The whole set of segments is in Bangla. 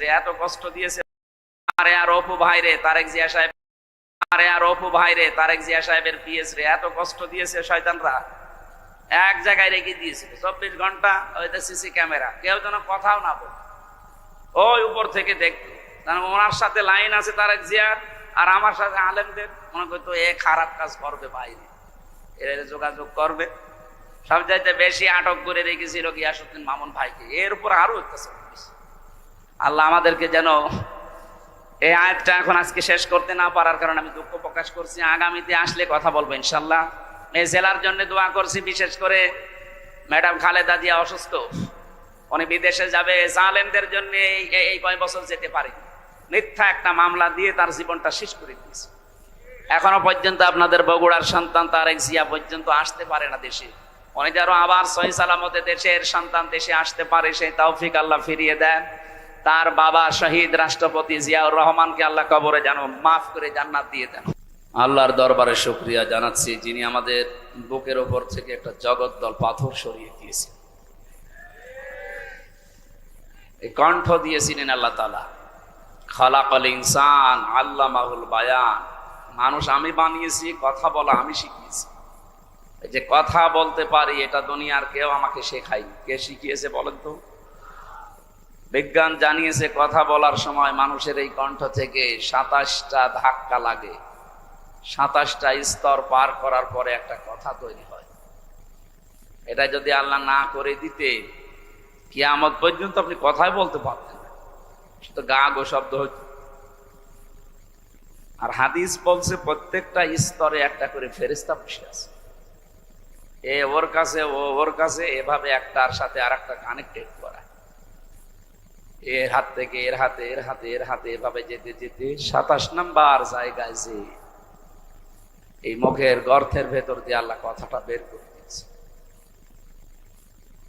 রে, এত কষ্ট দিয়েছে। আরে আর অপু তারেক জিয়া সাহেব আরে আর অপু তারেক জিয়া সাহেবের পিএস রে, এত কষ্ট দিয়েছে শয়তানরা। এক জায়গায় রেখে দিয়েছিল। চব্বিশ ঘণ্টা ওইটা সিসি ক্যামেরা। কেউ যেন কথাও না বলে। ওই উপর থেকে দেখতো কারণ ওনার সাথে লাইন আছে তারেক জিয়ার আর আমার সাথে আলেমদের। মনে করতো এ খারাপ কাজ করবে বাইরে এর যোগাযোগ করবে। সব চাইতে বেশি আটক করে রেখেছিল গিয়াসুদ্দিন মামুন ভাইকে। এর উপর আরও অত্যাচার করেছে। আল্লাহ আমাদেরকে যেন এই আয়াতটা এখন আজকে শেষ করতে না পারার কারণে আমি দুঃখ প্রকাশ করছি। আগামীতে আসলে কথা বলব ইনশাল্লাহ এই জেলার জন্য দোয়া করছি, বিশেষ করে ম্যাডাম খালেদা জিয়া অসুস্থ। উনি বিদেশে যাবে জালেমদের জন্য এই কয় বছর যেতে পারে। মিথ্যা একটা মামলা দিয়ে তার জীবনটা শেষ করে দিয়েছে। এখনও পর্যন্ত আপনাদের বগুড়ার সন্তান তার এক জিয়া পর্যন্ত আসতে পারে না দেশে। উনি যেন আবার সহি সালামতে দেশের সন্তান দেশে আসতে পারে, সেই তৌফিক আল্লাহ ফিরিয়ে দেন। তার বাবা শহীদ রাষ্ট্রপতি জিয়াউর রহমানকে আল্লাহ কবরে যেন মাফ করে জান্নাত দিয়ে দেন। আল্লাহর দরবারে শুক্রিয়া জানাচ্ছি যিনি আমাদের বুকের ওপর থেকে একটা জগদ্দল পাথর সরিয়ে দিয়েছেন। কণ্ঠ দিয়েছিলেন আল্লাহ তালা খালাকাল ইনসান আল্লাহ মাহুল বায়ান। মানুষ আমি বানিয়েছি, কথা বলা আমি শিখিয়েছি। যে কথা বলতে পারি, এটা দুনিয়ার কেউ আমাকে শেখায়নি। কে শিখিয়েছে বলেন তো? বিজ্ঞান জানিয়েছে, কথা বলার সময় মানুষের এই কণ্ঠ থেকে সাতাশটা ধাক্কা লাগে। সাতাশটা স্তর পার করার পরে একটা কথা তৈরি হয়। এটা যদি আল্লাহ না করে দিতে, কিয়ামত পর্যন্ত আপনি কথাই বলতে পারতেন না। শুধু গা গো শব্দ হইত আর হাদিস বলছে, প্রত্যেকটা স্তরে একটা করে ফেরিস্তা বসে আছে। এ ওর কাছে, ও ওর কাছে, এভাবে একটার সাথে আর একটা কানেক্টেড এর হাত থেকে, এর হাতে এর হাতে এর হাতে এভাবে যেতে যেতে সাতাশ নাম্বার জায়গায় যে এই মুখের গর্থের ভেতর দিয়ে আল্লাহ কথাটা বের করে দিয়েছে।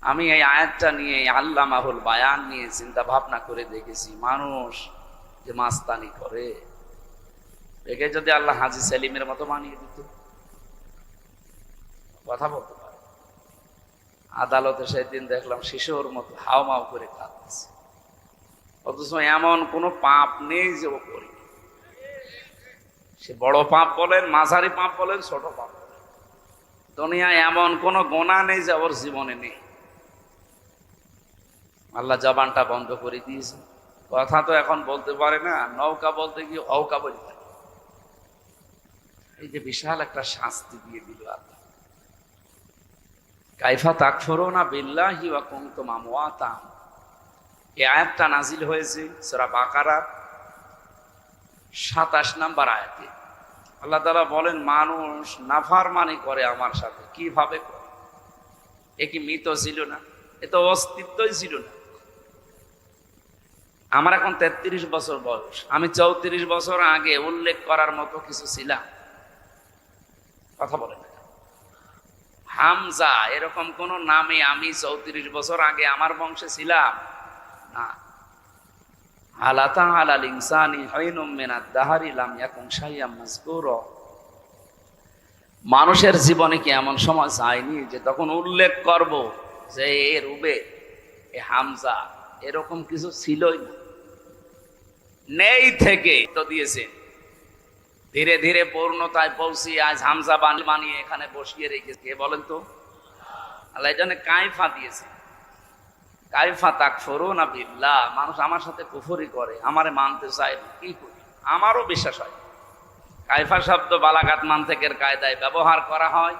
আমি এই আয়াতটা নিয়ে আল্লাহ মাহুল বায়ান নিয়ে চিন্তা ভাবনা করে দেখেছি, মানুষ যে মাস্তানি করে, একে যদি আল্লাহ হাজি সেলিমের মতো বানিয়ে দিত, কথা বলতে পারে। আদালতে সেদিন দেখলাম শিশুর মতো হাও মাও করে কাঁদতেছে। অথচ এমন কোনো পাপ নেই যে ও করি। সে বড় পাপ বলেন, মাঝারি পাপ বলেন, ছোট পাপ দুনিয়ায় এমন কোনো গোনা নেই যে ওর জীবনে নেই। আল্লাহ জবানটা বন্ধ করে দিয়েছে। কথা তো এখন বলতে পারে না, নৌকা বলতে গিয়ে হৌকা বলতে এই যে বিশাল একটা শাস্তি দিয়ে দিল আল্লাহ। কাইফা তাকফরো না বিল্লাহি ওয়া কুনতুম আমওয়াতাম এই আয়াতটা নাজিল হয়েছে সূরা বাকারা সাতাশ নাম্বার আয়াতে। আল্লাহ তাআলা বলেন, মানুষ নাফারমানি করে আমার সাথে। কীভাবে করে? এ কি মৃত ছিল না? এ তো অস্তিত্বই ছিল না। আমার এখন তেত্রিশ বছর বয়স। আমি চৌত্রিশ বছর আগে উল্লেখ করার মতো কিছু ছিলাম। কথা বলে না হামজা, এরকম কোন নামে আমি চৌত্রিশ বছর আগে আমার বংশে ছিলাম। মানুষের জীবনে কি এমন সময় যায়নি যে তখন উল্লেখ করব যে এ রুবে, এ হামজা, এরকম কিছু ছিলই না। নেই থেকে তো দিয়েছেন ধীরে ধীরে পূর্ণতায় পৌঁছি আজ হামজা বান বানিয়ে এখানে বসিয়ে রেখেছে। বলেন তো? আল্লাহ এই দিয়েছে। কাইফা তাক ফরো না বিল্লাহ, মানুষ আমার সাথে কুফরি করে, আমারে মানতে চায় কি করি? আমারও বিশ্বাস হয়। কাইফা শব্দ বালাঘাট মান্তেকের কায়দায় ব্যবহার করা হয়।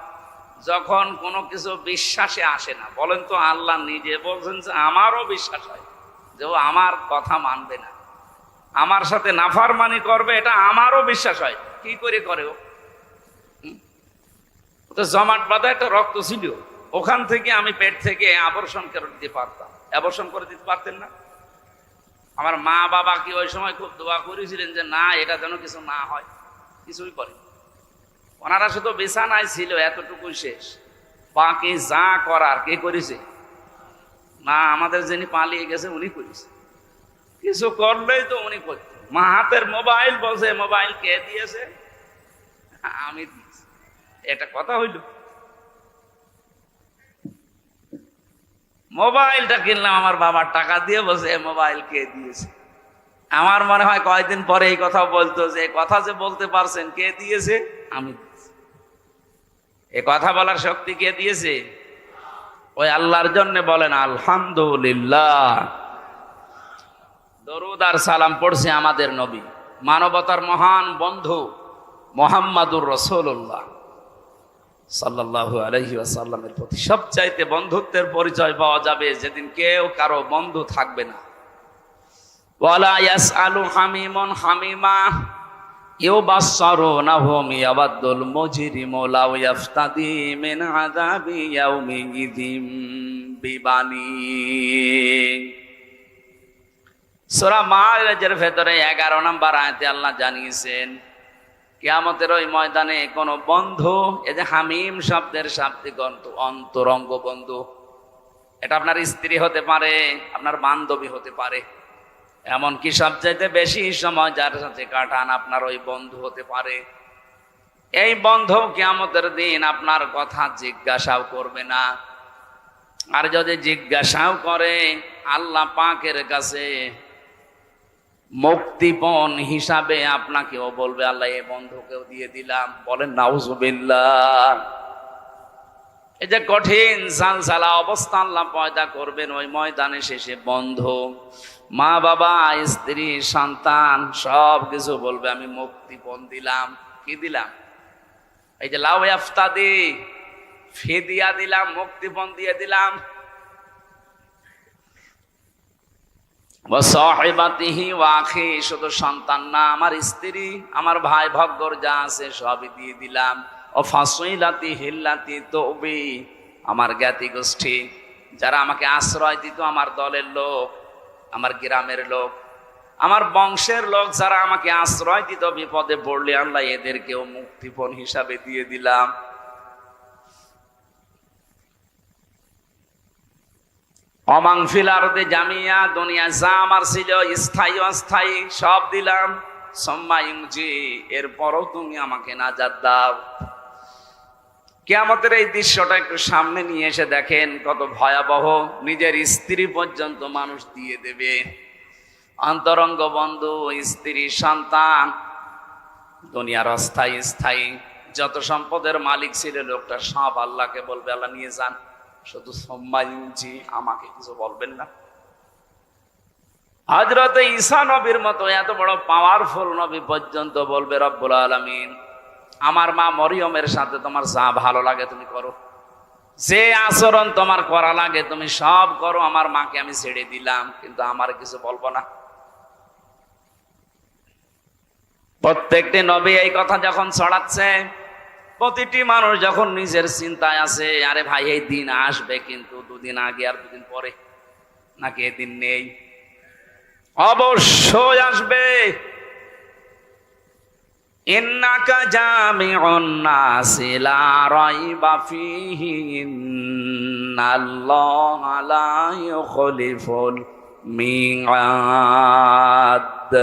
যখন কোনো কিছু বিশ্বাসে আসে না, বলেন তো আল্লাহ নিজে বলছেন যে আমারও বিশ্বাস হয় যে ও আমার কথা মানবে না। আমার সাথে নাফারমানি করবে, এটা আমারও বিশ্বাস হয়। কি করে করে ও? তো জমাট বাঁধা একটা রক্ত ছিল। ওখান থেকে আমি পেট থেকে আবর্ষণ করে দিতে পারতাম। অ্যাবর্ষণ করে দিতে পারতেন না। আমার মা বাবা কি ওই সময় খুব দোয়া করেছিলেন যে, না, এটা যেন কিছু না হয়। কিছুই করে ওনারা শুধু বিছানায় ছিল, এতটুকুই শেষ। বাকি যা করার, কে করেছে? না আমাদের যিনি পালিয়ে গেছে, উনি করেছে। কিছু করলেই তো উনি করতেন। মা হাতের মোবাইল বসে মোবাইল কে দিয়েছে? আমি দিয়েছি। এটা কথা হইল। মোবাইলটা কিনলাম, আমার বাবার টাকা দিয়ে বসে মোবাইল কে দিয়েছে? আমার মনে হয় কয়েকদিন পরে এই কথা বলতো যে কথা যে বলতে পারছেন কে দিয়েছে? আমি এ কথা বলার শক্তি কে দিয়েছে? ওই আল্লাহর জন্য বলেন, আলহামদুলিল্লাহ। দরুদ আর সালাম পড়ছে আমাদের নবী। মানবতার মহান বন্ধু মোহাম্মদুর রসুল্লাহ সাল্লাল্লাহু আলাইহি ওয়াসাল্লামের প্রতি সবচাইতে বন্ধুত্বের পরিচয় পাওয়া যাবে যেদিন কেউ কারও বন্ধু থাকবে না। মাআরিজের ভেতরে 11 নম্বর আয়াতে আল্লাহ জানিয়েছেন কিয়ামতের ওই ময়দানে কোনো বন্ধু, এই যে হামিম শব্দের শাব্দিক অন্তরঙ্গ বন্ধু, এটা আপনার স্ত্রী হতে পারে, আপনার বান্ধবী হতে পারে। এমনকি সবচাইতে বেশি সময় যার সাথে কাটান আপনার ওই বন্ধু হতে পারে। এই বন্ধু কিয়ামতের দিন আপনার কথা জিজ্ঞাসাও করবে না। আর যদি জিজ্ঞাসাও করে, আল্লাহ পাকের কাছে মুক্তিপণ হিসাবে আপনাকেও বলবে আল্লাহ এই বন্ধুকেও দিয়ে দিলাম। বলেন, নাউজুবিল্লাহ। এই যে কঠিন সালসালা অবস্থা আল্লাহ পয়দা করবেন, ওই ময়দানে শেষে বন্ধ, মা বাবা, স্ত্রী, সন্তান, সব কিছু বলবে, আমি মুক্তিপণ দিলাম। কি দিলাম? এই যে লাউ আফতাদি ফি দিয়া দিলাম মুক্তিপণ দিয়ে দিলাম। শুধু সন্তান না, আমার স্ত্রী, আমার ভাই ভগ্গর যা আছে সবই দিয়ে দিলাম। ও ফাঁসইলাতি হিল্লাতি তবি, আমার জ্ঞাতি গোষ্ঠী, যারা আমাকে আশ্রয় দিত আমার দলের লোক, আমার গ্রামের লোক, আমার বংশের লোক যারা আমাকে আশ্রয় দিত বিপদে পড়লে আল্লাহ এদেরকেও মুক্তিপণ হিসাবে দিয়ে দিলাম। অমাং ফিলারতে জামিয়া, দুনিয়া যা আমার ছিল, স্থায়ী, অস্থায়ী, সব দিলাম। এরপরও তুমি আমাকে নাজাদ দাও। এই দৃশ্যটা একটু সামনে নিয়ে এসে দেখেন, কত ভয়াবহ। নিজের স্ত্রী পর্যন্ত মানুষ দিয়ে দেবে। অন্তরঙ্গ বন্ধু, স্ত্রী, সন্তান, দুনিয়ার অস্থায়ী, স্থায়ী। যত সম্পদের মালিক ছিল, লোকটা সব আল্লাহকে বলবে, আল্লাহ নিয়ে যান। শুধু সম্মাইজি আমাকে কিছু বলবেন না। হজরত ঈসা নবীর মতো এত বড় পাওয়ারফুল নবী পর্যন্ত বলবে, রব্বুল আলমিন, আমার মা মরিয়মের সাথে তোমার যা ভালো লাগে তুমি করো। যে আচরণ তোমার করা লাগে তুমি সব করো, আমার মাকে আমি ছেড়ে দিলাম, কিন্তু আমার কিছু বলব না। প্রত্যেকটি নবী এই কথা যখন ছড়াচ্ছে প্রতিটি মানুষ যখন নিজের চিন্তায় আছে, আরে ভাই, এই দিন আসবে কিন্তু দুদিন আগে আর দুদিন পরে? নাকি এদিন নেই? অবশ্যই আসবে। মিআদ।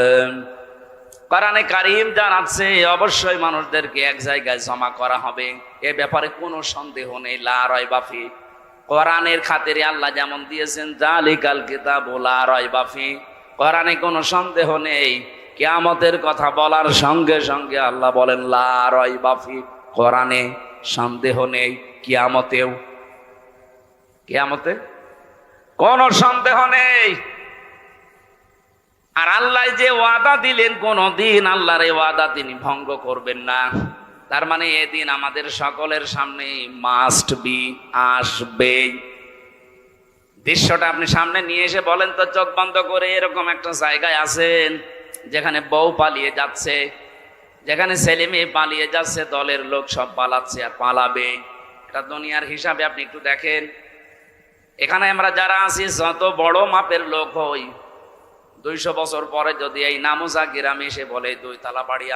কোরআনে কারিম জানাচ্ছে অবশ্যই মানুষদেরকে এক জায়গায় জমা করা হবে। এ ব্যাপারে কোনো সন্দেহ নেই, লা রাইবা ফি। কোরআনের খাতিরে আল্লাহ যেমন দিয়েছেন জালিকাল কিতাব লা রাইবা বাফি কোরআনে কোনো সন্দেহ নেই, কেয়ামতের কথা বলার সঙ্গে সঙ্গে আল্লাহ বলেন, লা রাইবা ফি। কোরআনে সন্দেহ নেই, কেয়ামতেও। কেয়ামতে কোনো সন্দেহ নেই। আর আল্লাহ যে ওয়াদা দিলেন, কোনদিন আল্লাহর এই ওয়াদা তিনি ভঙ্গ করবেন না। তার মানে এদিন আমাদের সকলের সামনে মাস্ট বি আসবে। দৃশ্যটা আপনি সামনে নিয়ে এসে বলেন তো, চোখ বন্ধ করে এরকম একটা জায়গায় আছেন, যেখানে বউ পালিয়ে যাচ্ছে, যেখানে ছেলে মেয়ে পালিয়ে যাচ্ছে, দলের লোক সব পালাচ্ছে আর পালাবে। এটা দুনিয়ার হিসাবে আপনি একটু দেখেন। এখানে আমরা যারা আছি, যত বড় মাপের লোক হই দুইশো বছর পরে যদি এই নামোজা গ্রামে এসে বলে দুই তালা বাড়ি